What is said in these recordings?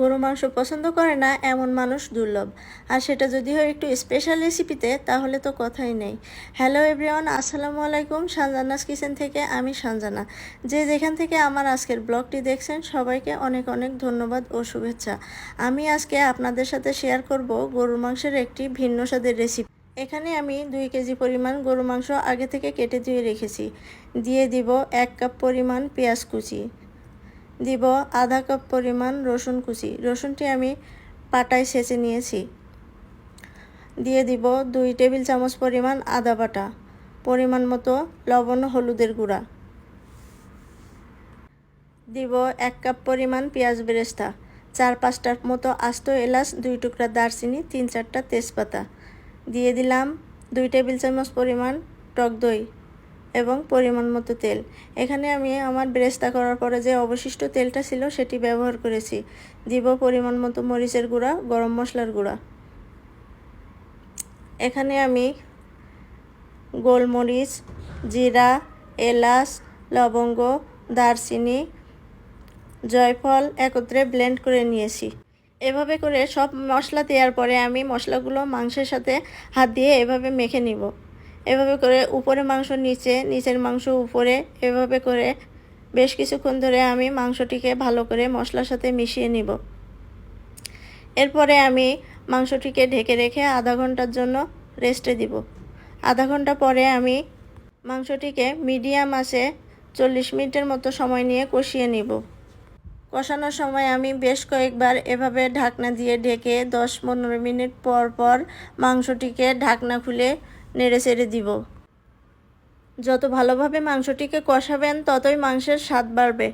গরু মাংস পছন্দ করে না, এমন মানুষ দুর্লভ। আর সেটা যদি হয় একটু স্পেশাল রেসিপিতে তাহলে তো কথাই নেই। হ্যালো এভরিওয়ান আসসালামু আলাইকুম, সানজানাস কিচেন থেকে আমি সঞ্জানা যে যেখান থেকে আমার আজকের ব্লগটি দেখছেন, সবাইকে অনেক অনেক ধন্যবাদ ও শুভেচ্ছা। আমি আজকে আপনাদের সাথে শেয়ার করব গরুর মাংসের একটি ভিন্ন স্বাদের রেসিপি এখানে আমি দুই কেজি পরিমাণ গরু মাংস আগে থেকে কেটে ধুয়ে রেখেছি। দিয়ে দিব এক কাপ পরিমাণ পেঁয়াজ কুচি। দিব আধা কাপ পরিমাণ রসুন কুচি। রসুনটি আমি পাটায় সেচে নিয়েছি। দিয়ে দিব দুই টেবিল চামচ পরিমাণ আদা বাটা, পরিমাণ মতো লবণ হলুদের গুঁড়া। দিব এক কাপ পরিমাণ পেঁয়াজ বেরেস্তা, চার পাঁচটার মতো আস্ত এলাচ, দুই টুকরা দারচিনি, তিন চারটা তেজপাতা। দিয়ে দিলাম দুই টেবিল চামচ পরিমাণ টক দই। এবং পরিমাণ মতো তেল। এখানে আমি আমার বেরেস্তা করার পরে যে অবশিষ্ট তেলটা ছিল সেটি ব্যবহার করেছি। দিব পরিমাণ মতো মরিচের গুঁড়া, গরম মশলার গুঁড়া। এখানে আমি গোলমরিচ, জিরা, এলাচ, লবঙ্গ, দারচিনি, জয়ফল একত্রে ব্লেন্ড করে নিয়েছি। এভাবে করে সব মশলা দেওয়ার পরে আমি মশলাগুলো মাংসের সাথে হাত দিয়ে এভাবে মেখে নিব। এভাবে করে উপরে মাংস, নিচে, নিচের মাংস উপরে, এভাবে করে বেশ কিছুক্ষণ ধরে আমি মাংসটিকে ভালো করে মশলার সাথে মিশিয়ে নিব। এরপরে আমি মাংসটিকে ঢেকে রেখে আধা ঘণ্টার জন্য রেস্টে দিব। আধা ঘণ্টা পরে আমি মাংসটিকে মিডিয়াম আছে চল্লিশ মিনিটের মতো সময় নিয়ে কষিয়ে নিব। কষানোর সময় আমি বেশ কয়েকবার এভাবে ঢাকনা দিয়ে ঢেকে দশ পনেরো মিনিট পর পর মাংসটিকে ঢাকনা খুলে নেড়ে চেড়ে দিব। যত ভালোভাবে মাংসটিকে কষাবেন, ততই মাংসের স্বাদ বাড়বে।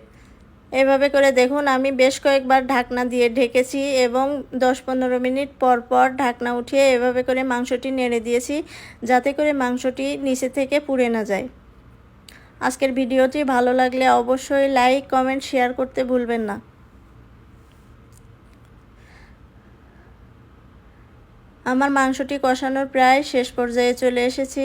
এভাবে করে দেখুন, আমি বেশ কয়েকবার ঢাকনা দিয়ে ঢেকেছি এবং দশ পনেরো মিনিট পর পর ঢাকনা উঠিয়ে এভাবে করে মাংসটি নেড়ে দিয়েছি, যাতে করে মাংসটি নিচে থেকে পুড়ে না যায়। আজকের ভিডিওটি ভালো লাগলে অবশ্যই লাইক, কমেন্ট, শেয়ার করতে ভুলবেন না। আমার মাংসটি কষানোর প্রায় শেষ পর্যায়ে চলে এসেছি।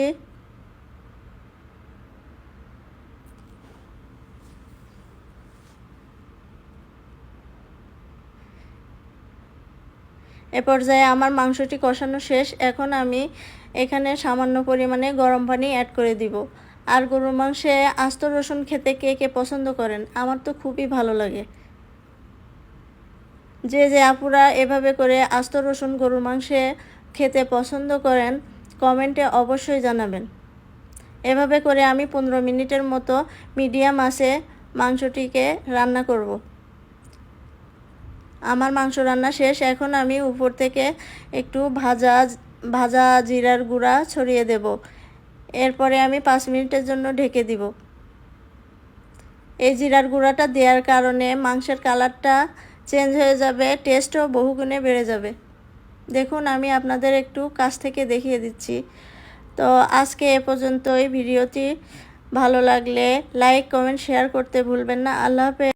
এ পর্যায়ে আমার মাংসটি কষানো শেষ। এখন আমি এখানে সামান্য পরিমাণে গরম পানি অ্যাড করে দিব। আর গরুর মাংসে আস্ত রসুন খেতে কে কে পছন্দ করেন, আমার তো খুবই ভালো লাগে। যে যে আপুরা এভাবে করে আস্ত রসুন গরুর মাংসে খেতে পছন্দ করেন, কমেন্টে অবশ্যই জানাবেন। এভাবে করে আমি পনেরো মিনিটের মতো মিডিয়াম আসে মাংসটিকে রান্না করব। আমার মাংস রান্না শেষ, এখন আমি উপর থেকে একটু ভাজা ভাজা জিরার গুঁড়া ছড়িয়ে দেব। এরপরে আমি পাঁচ মিনিটের জন্য ঢেকে দিব। এই জিরার গুঁড়াটা দেওয়ার কারণে মাংসের কালারটা চেঞ্জ হয়ে যাবে, টেস্টও বহুগুণে বেড়ে যাবে। দেখুন, আমি আপনাদের একটু কাছ থেকে দেখিয়ে দিচ্ছি। তো আজকে এ পর্যন্তই। ভিডিওটি ভালো লাগলে লাইক, কমেন্ট, শেয়ার করতে ভুলবেন না। আল্লাহ হাফেজ।